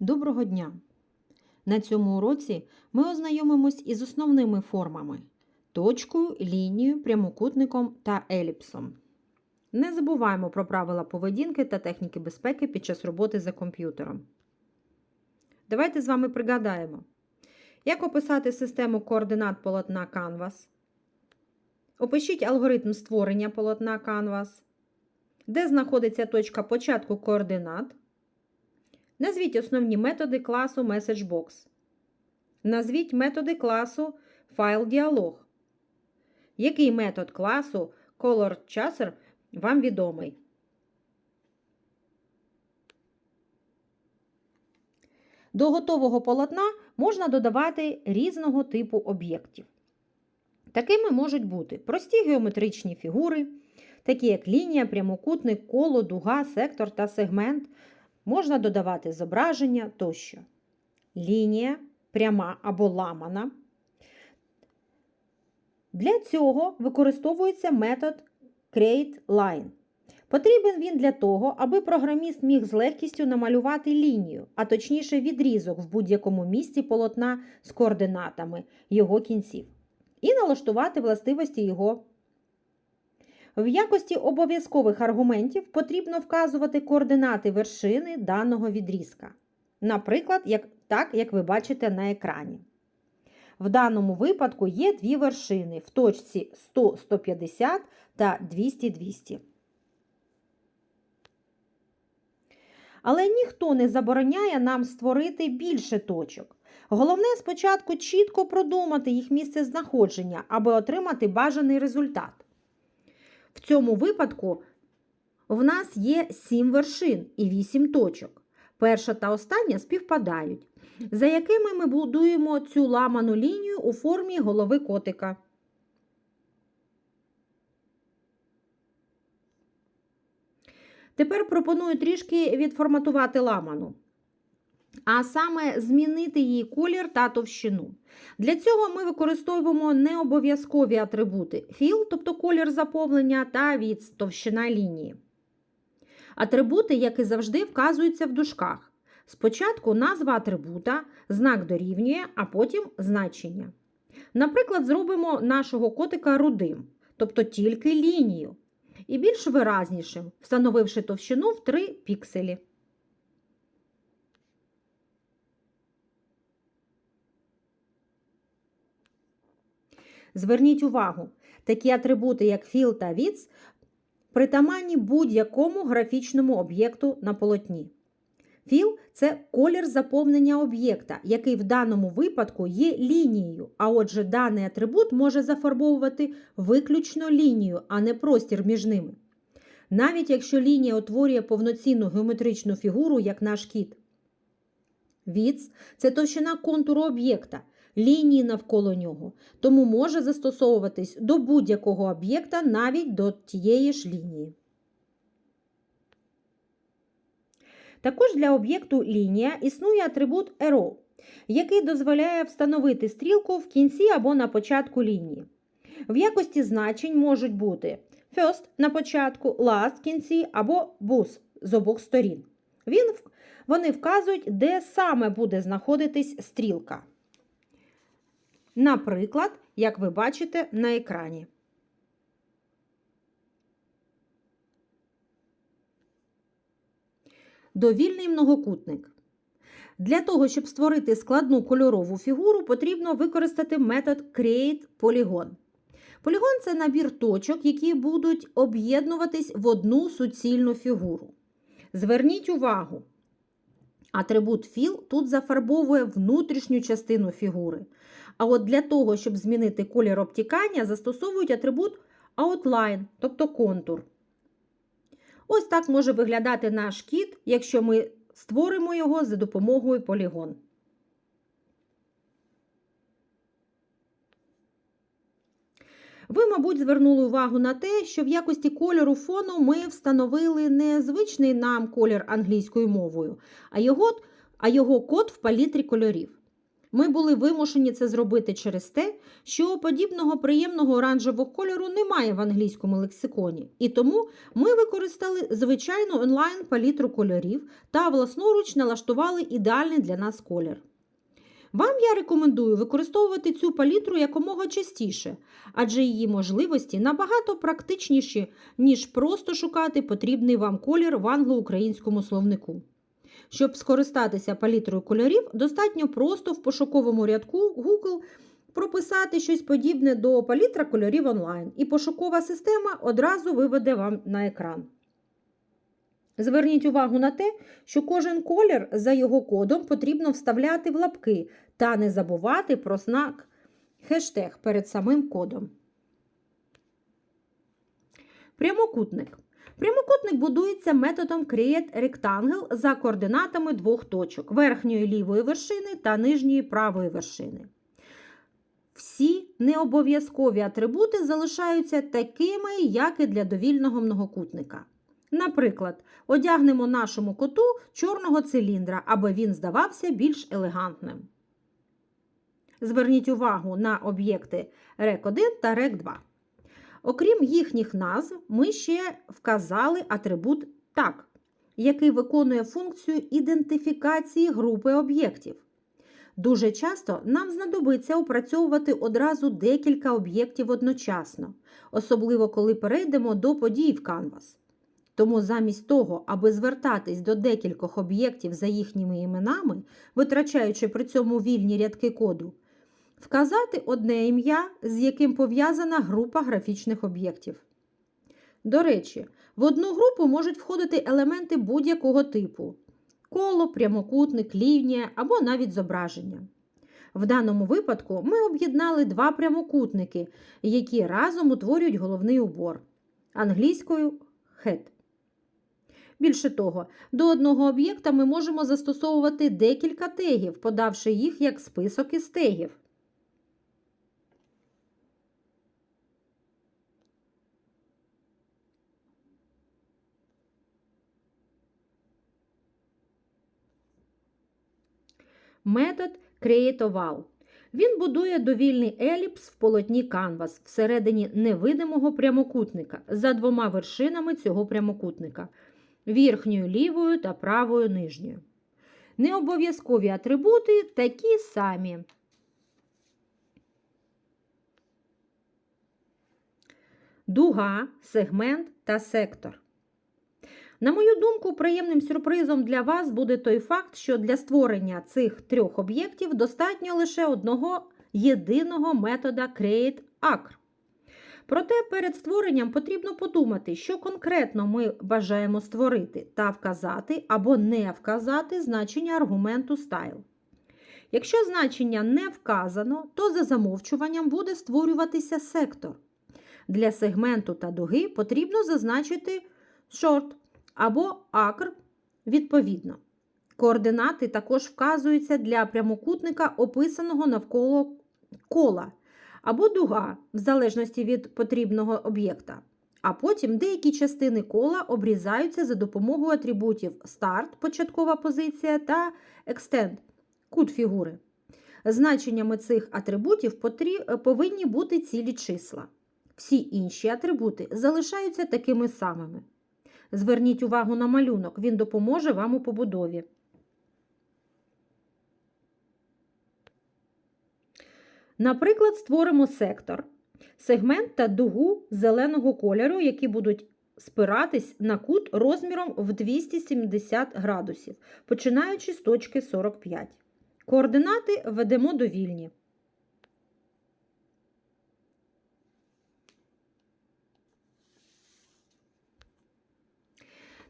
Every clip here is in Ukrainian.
Доброго дня! На цьому уроці ми ознайомимось із основними формами точкою, лінією, прямокутником та еліпсом. Не забуваємо про правила поведінки та техніки безпеки під час роботи за комп'ютером. Давайте з вами пригадаємо, як описати систему координат полотна Canvas. Опишіть алгоритм створення полотна Canvas, де знаходиться точка початку координат. Назвіть основні методи класу MessageBox. Назвіть методи класу FileDialog. Який метод класу ColorChaser вам відомий? До готового полотна можна додавати різного типу об'єктів. Такими можуть бути прості геометричні фігури, такі як лінія, прямокутник, коло, дуга, сектор та сегмент. Можна додавати зображення тощо. Лінія пряма або ламана. Для цього використовується метод CreateLine. Потрібен він для того, аби програміст міг з легкістю намалювати лінію, а точніше відрізок в будь-якому місці полотна з координатами його кінців, і налаштувати властивості його. В якості обов'язкових аргументів потрібно вказувати координати вершини даного відрізка. Наприклад, як, так, як ви бачите на екрані. В даному випадку є дві вершини в точці 100-150 та 200-200. Але ніхто не забороняє нам створити більше точок. Головне спочатку чітко продумати їх місце знаходження, аби отримати бажаний результат. В цьому випадку в нас є 7 вершин і 8 точок. Перша та остання співпадають, за якими ми будуємо цю ламану лінію у формі голови котика. Тепер пропоную трішки відформатувати ламану. А саме змінити її колір та товщину. Для цього ми використовуємо необов'язкові атрибути філ, тобто колір заповнення, та від товщина лінії. Атрибути, як і завжди, вказуються в дужках. Спочатку назва атрибута, знак дорівнює, а потім значення. Наприклад, зробимо нашого котика рудим, тобто тільки лінію, і більш виразнішим, встановивши товщину в 3 пікселі. Зверніть увагу, такі атрибути, як fill та width, притаманні будь-якому графічному об'єкту на полотні. Fill – це колір заповнення об'єкта, який в даному випадку є лінією, а отже, даний атрибут може зафарбовувати виключно лінію, а не простір між ними. Навіть якщо лінія утворює повноцінну геометричну фігуру, як наш кіт. Width – це товщина контуру об'єкта, лінії навколо нього, тому може застосовуватись до будь-якого об'єкта, навіть до тієї ж лінії. Також для об'єкту лінія існує атрибут arrow, який дозволяє встановити стрілку в кінці або на початку лінії. В якості значень можуть бути first на початку, last в кінці або both з обох сторін. Він, вони вказують, де саме буде знаходитись стрілка. Наприклад, як ви бачите на екрані. Довільний многокутник. Для того, щоб створити складну кольорову фігуру, потрібно використати метод CreatePolygon. Полігон це набір точок, які будуть об'єднуватись в одну суцільну фігуру. Зверніть увагу, атрибут Fill тут зафарбовує внутрішню частину фігури. А от для того, щоб змінити колір обтікання, застосовують атрибут Outline, тобто контур. Ось так може виглядати наш кіт, якщо ми створимо його за допомогою полігон. Ви, мабуть, звернули увагу на те, що в якості кольору фону ми встановили не звичний нам колір англійською мовою, а його, а його код в палітрі кольорів. Ми були вимушені це зробити через те, що подібного приємного оранжевого кольору немає в англійському лексиконі, і тому ми використали звичайну онлайн палітру кольорів та власноруч налаштували ідеальний для нас колір. Вам я рекомендую використовувати цю палітру якомога частіше, адже її можливості набагато практичніші, ніж просто шукати потрібний вам колір в англо-українському словнику. Щоб скористатися палітрою кольорів, достатньо просто в пошуковому рядку Google прописати щось подібне до палітра кольорів онлайн, і пошукова система одразу виведе вам на екран. Зверніть увагу на те, що кожен колір за його кодом потрібно вставляти в лапки та не забувати про знак хештег перед самим кодом. Прямокутник. Прямокутник будується методом Create Rectangle за координатами двох точок верхньої лівої вершини та нижньої правої вершини. Всі необов'язкові атрибути залишаються такими, як і для довільного многокутника. Наприклад, одягнемо нашому коту чорного циліндра, аби він здавався більш елегантним. Зверніть увагу на об'єкти REC 1 та REC 2. Окрім їхніх назв, ми ще вказали атрибут так, який виконує функцію ідентифікації групи об'єктів. Дуже часто нам знадобиться опрацьовувати одразу декілька об'єктів одночасно, особливо коли перейдемо до подій в Canvas. Тому замість того, аби звертатись до декількох об'єктів за їхніми іменами, витрачаючи при цьому вільні рядки коду, вказати одне ім'я, з яким пов'язана група графічних об'єктів. До речі, в одну групу можуть входити елементи будь-якого типу коло, прямокутник, лінія або навіть зображення. В даному випадку ми об'єднали два прямокутники, які разом утворюють головний убор англійською head. Більше того, до одного об'єкта ми можемо застосовувати декілька тегів, подавши їх як список із тегів. Метод CreateOval. Він будує довільний еліпс в полотні Canvas всередині невидимого прямокутника за двома вершинами цього прямокутника верхньою лівою та правою нижньою. Необов'язкові атрибути такі самі. Дуга, сегмент та сектор. На мою думку, приємним сюрпризом для вас буде той факт, що для створення цих трьох об'єктів достатньо лише одного єдиного метода CreateAcr. Проте перед створенням потрібно подумати, що конкретно ми бажаємо створити, та вказати або не вказати значення аргументу style. Якщо значення не вказано, то за замовчуванням буде створюватися сектор. Для сегменту та дуги потрібно зазначити short або акр відповідно. Координати також вказуються для прямокутника, описаного навколо кола, або дуга, в залежності від потрібного об'єкта. А потім деякі частини кола обрізаються за допомогою атрибутів Start, початкова позиція та Extend кут фігури. Значеннями цих атрибутів повинні бути цілі числа. Всі інші атрибути залишаються такими самими. Зверніть увагу на малюнок, він допоможе вам у побудові. Наприклад, створимо сектор, сегмент та дугу зеленого кольору, які будуть спиратись на кут розміром в 270 градусів, починаючи з точки 45. Координати введемо довільні.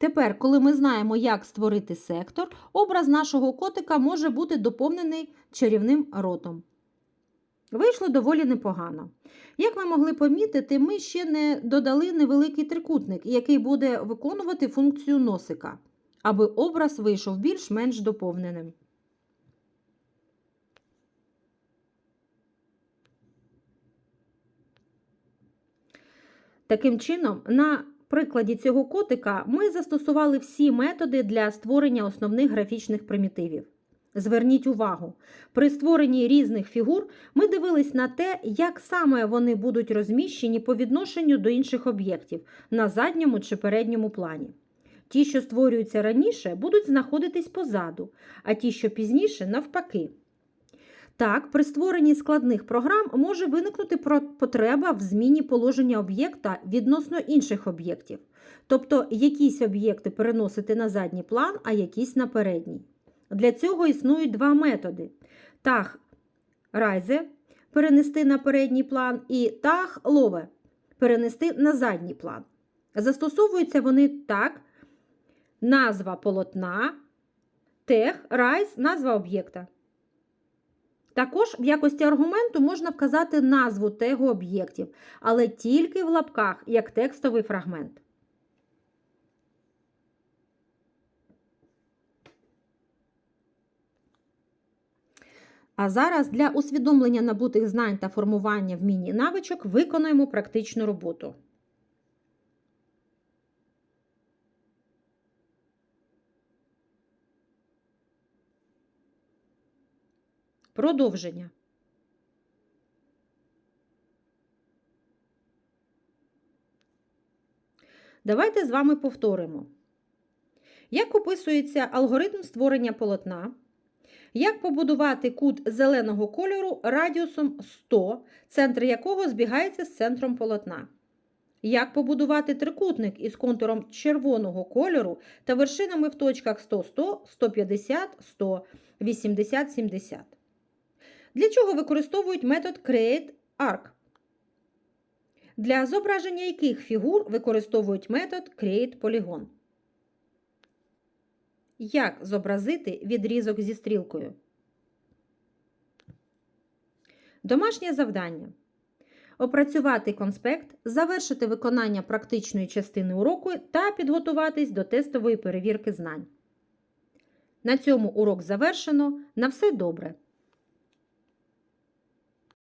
Тепер, коли ми знаємо, як створити сектор, образ нашого котика може бути доповнений чарівним ротом. Вийшло доволі непогано. Як ви могли помітити, ми ще не додали невеликий трикутник, який буде виконувати функцію носика, аби образ вийшов більш-менш доповненим. Таким чином, на прикладі цього котика ми застосували всі методи для створення основних графічних примітивів. Зверніть увагу, при створенні різних фігур ми дивились на те, як саме вони будуть розміщені по відношенню до інших об'єктів на задньому чи передньому плані. Ті, що створюються раніше, будуть знаходитись позаду, а ті, що пізніше, навпаки. Так, при створенні складних програм може виникнути потреба в зміні положення об'єкта відносно інших об'єктів, тобто якісь об'єкти переносити на задній план, а якісь на передній. Для цього існують два методи: таг райзе перенести на передній план і таг лове перенести на задній план. Застосовуються вони так: назва полотна, тег, райз, назва об'єкта. Також в якості аргументу можна вказати назву тегу об'єктів, але тільки в лапках, як текстовий фрагмент. А зараз для усвідомлення набутих знань та формування вмінь і навичок виконуємо практичну роботу. Продовження. Давайте з вами повторимо. Як описується алгоритм створення полотна? Як побудувати кут зеленого кольору радіусом 100, центр якого збігається з центром полотна? Як побудувати трикутник із контуром червоного кольору та вершинами в точках 100, 100, 150, 100, 80, 70? Для чого використовують метод Create? Для зображення яких фігур використовують метод Create Polygon? Як зобразити відрізок зі стрілкою? Домашнє завдання. Опрацювати конспект, завершити виконання практичної частини уроку та підготуватись до тестової перевірки знань. На цьому урок завершено. На все добре!